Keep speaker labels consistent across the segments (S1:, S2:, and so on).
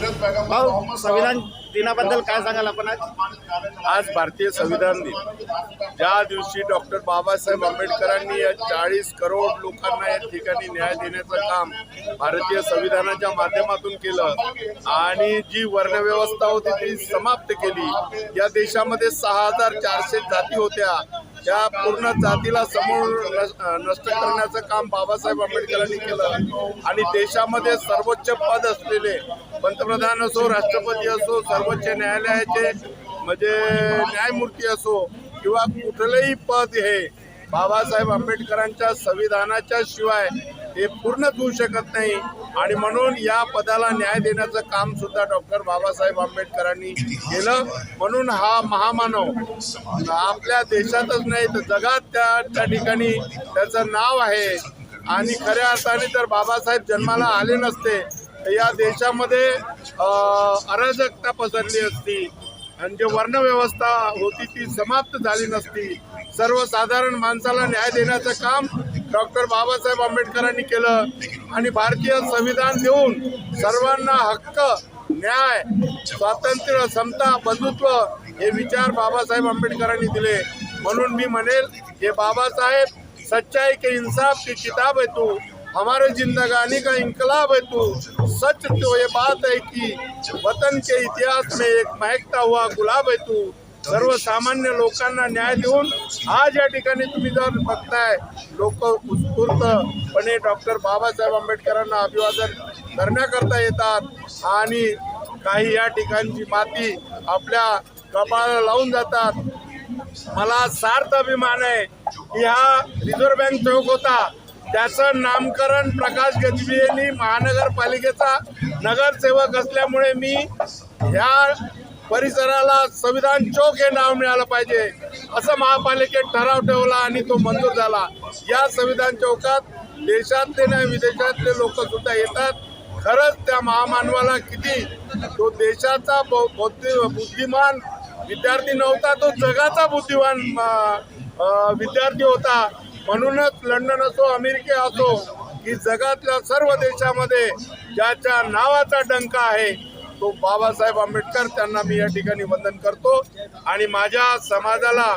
S1: સંવિધાન दिनाबद्दल काय सांगाल आपण आज?
S2: आज भारतीय संविधान दिन ज्या दिवशी डॉक्टर बाबासाहेब आंबेडकरांनी या चाळीस करोड लोकांना या ठिकाणी न्याय देण्याचं काम भारतीय संविधानाच्या माध्यमातून केलं आणि जी वर्णव्यवस्था होती ती समाप्त केली. या देशामध्ये सहा हजार चारशे जाती होत्या. त्या पूर्ण जातीला समूळ नष्ट करण्याचं काम बाबासाहेब आंबेडकरांनी केलं. आणि देशामध्ये सर्वोच्च पद असलेले पंतप्रधान असो राष्ट्रपती असो सर्वोच्च न्यायालयाचे म्हणजे न्यायमूर्ती असो किंवा कुठलंही पद हे बाबासाहेब आंबेडकरांच्या संविधानाच्या शिवाय हे पूर्ण होऊ शकत नाही. आणि म्हणून या पदाला न्याय देण्याचं काम सुद्धा डॉक्टर बाबासाहेब आंबेडकरांनी केलं. म्हणून हा महामानव आपल्या देशातच नाही तर जगात त्या त्या ठिकाणी त्याचं नाव आहे. आणि खऱ्या अर्थाने तर बाबासाहेब जन्माला आले नसते या देशामध्ये अराजकता पसरली असती आणि जे वर्णव्यवस्था होती ती समाप्त झाली नसती. सर्वसाधारण माणसाला न्याय देण्याचं काम डॉक्टर बाबासाहेब आंबेडकरांनी केलं आणि भारतीय संविधान देऊन सर्वांना हक्क न्याय स्वातंत्र्य समता बंधुत्व हे विचार बाबासाहेब आंबेडकरांनी दिले. म्हणून मी म्हणेल हे बाबासाहेब सच्चाई के इन्साफ की किताब आहे तू. हमारे जिंदगानी का इनकलाब है तू। सच तो ये बात है कि वतन के इतिहास में एक महकता हुआ गुलाब है तू। सर्वसामान्य लोकांना न्याय देऊन आज या ठिकाणी तुम्ही जर बघताय लोक उत्स्फूर्तपणे डॉक्टर बाबासाहेब आंबेडकरांना अभिवादन करण्याकरता येतात आणि काही या ठिकाणची माती आपल्या कपाळाला लावून जातात. मला सार्थ अभिमान आहे की हा रिझर्व्ह बँक चौक होता. त्याचं नामकरण प्रकाश गजबी यांनी महानगरपालिकेचा नगरसेवक असल्यामुळे मी ह्या परिसराला संविधान चौक हे नाव मिळालं पाहिजे. असं महापालिकेत ठराव ठेवला आणि तो मंजूर झाला. या संविधान चौकात देशातले नाही विदेशातले लोक सुद्धा येतात. खरंच त्या महामानवाला किती तो देशाचा बौ- बुद्धिमान विद्यार्थी नव्हता तो जगाचा बुद्धिमान विद्यार्थी होता. म्हणूनच लंडन असो अमेरिका असो की जगातल्या सर्व देशामध्ये ज्याच्या नावाचा डंका आहे तो बाबासाहेब आंबेडकर त्यांना मी या ठिकाणी वंदन करतो. आणि माझ्या समाजाला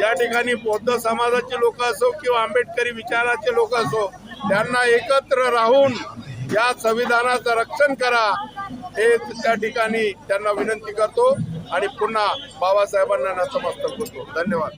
S2: या ठिकाणी बौद्ध समाजाचे लोक असो किंवा आंबेडकरी विचाराचे लोक असो त्यांना एकत्र राहून या संविधानाचं रक्षण करा हे त्या ठिकाणी त्यांना विनंती करतो. आणि पुन्हा बाबासाहेबांना नतमस्तक होतो. धन्यवाद.